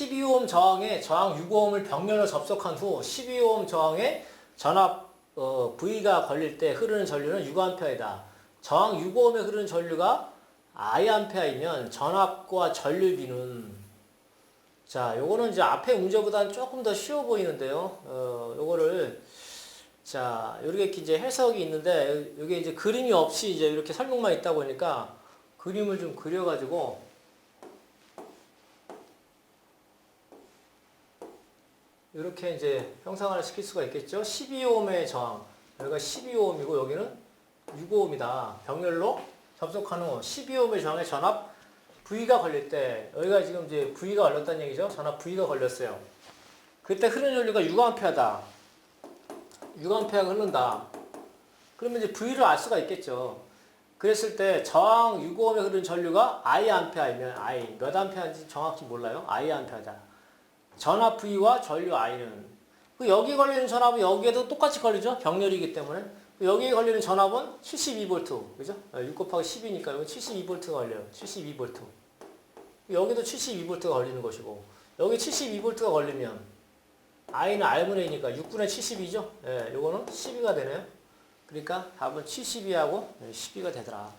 12옴 저항에 저항 6옴을 병렬로 접속한 후 12옴 저항에 전압 어, V가 걸릴 때 흐르는 전류는 6A이다. 저항 6옴에 흐르는 전류가 I아이면 전압과 전류비는 자, 요거는 이제 앞에 문제보다는 조금 더 쉬워 보이는데요. 어, 요거를 자, 이렇게 이제 해석이 있는데 여기 이제 그림이 없이 이제 이렇게 설명만 있다 보니까 그림을 좀 그려 가지고 이렇게 이제 형상화를 시킬 수가 있겠죠. 12옴의 저항. 여기가 12옴이고 여기는 6옴이다. 병렬로 접속한 후 12옴의 저항에 전압 V가 걸릴 때 여기가 지금 이제 V가 걸렸다는 얘기죠. 전압 V가 걸렸어요. 그때 흐르는 전류가 6A다. 6A가 흐른다. 그러면 이제 V를 알 수가 있겠죠. 그랬을 때 저항 6옴에 흐르는 전류가 I아이면 I 몇 암페어인지 정확히 몰라요. I아이다. 전압 V와 전류 I는 그 여기 걸리는 전압은 여기에도 똑같이 걸리죠. 병렬이기 때문에 여기에 걸리는 전압은 72V 그죠? 6 곱하기 10이니까 여기 72V가 걸려요. 72V 여기도 72V가 걸리는 것이고 여기 72V가 걸리면 I는 R분의 2니까 6분의 72죠. 예, 요거는 12가 되네요. 그러니까 답은 72하고 12가 되더라.